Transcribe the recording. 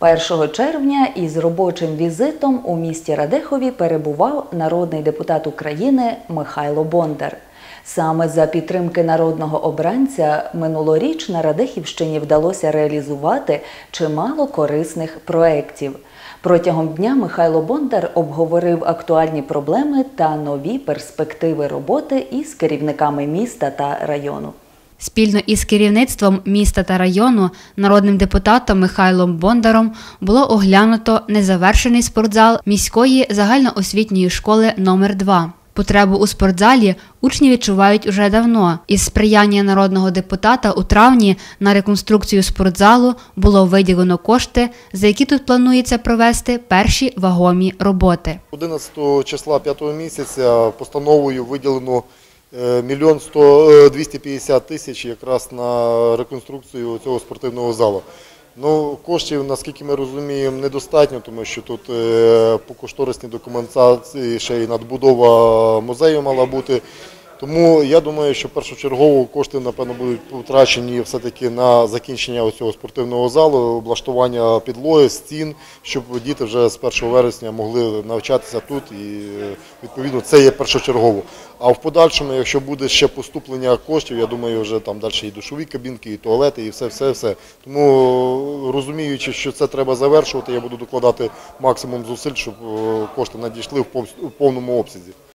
1 червня із робочим візитом у місті Радехові перебував народний депутат України Михайло Бондар. Саме за підтримки народного обранця минулоріч на Радехівщині вдалося реалізувати чимало корисних проєктів. Протягом дня Михайло Бондар обговорив актуальні проблеми та нові перспективи роботи із керівниками міста та району. Спільно із керівництвом міста та району, народним депутатом Михайлом Бондаром було оглянуто незавершений спортзал міської загальноосвітньої школи номер 2 Потребу у спортзалі учні відчувають уже давно. Із сприяння народного депутата у травні на реконструкцію спортзалу було виділено кошти, за які тут планується провести перші вагомі роботи. 11 числа 5 місяця постановою виділено мільйон сто е, 250 тисяч якраз на реконструкцію цього спортивного залу. Ну, коштів, наскільки ми розуміємо, недостатньо, тому що тут е, по кошторисній документації ще й надбудова музею мала бути. Тому я думаю, що першочергово кошти, напевно, будуть потрачені все-таки на закінчення цього спортивного залу, облаштування підлоги, стін, щоб діти вже з 1 вересня могли навчатися тут і відповідно це є першочергово. А в подальшому, якщо буде ще поступлення коштів, я думаю, вже там далі і душові кабінки, і туалети, і все, все, все. Тому розуміючи, що це треба завершувати, я буду докладати максимум зусиль, щоб е, кошти надійшли в повному обсязі.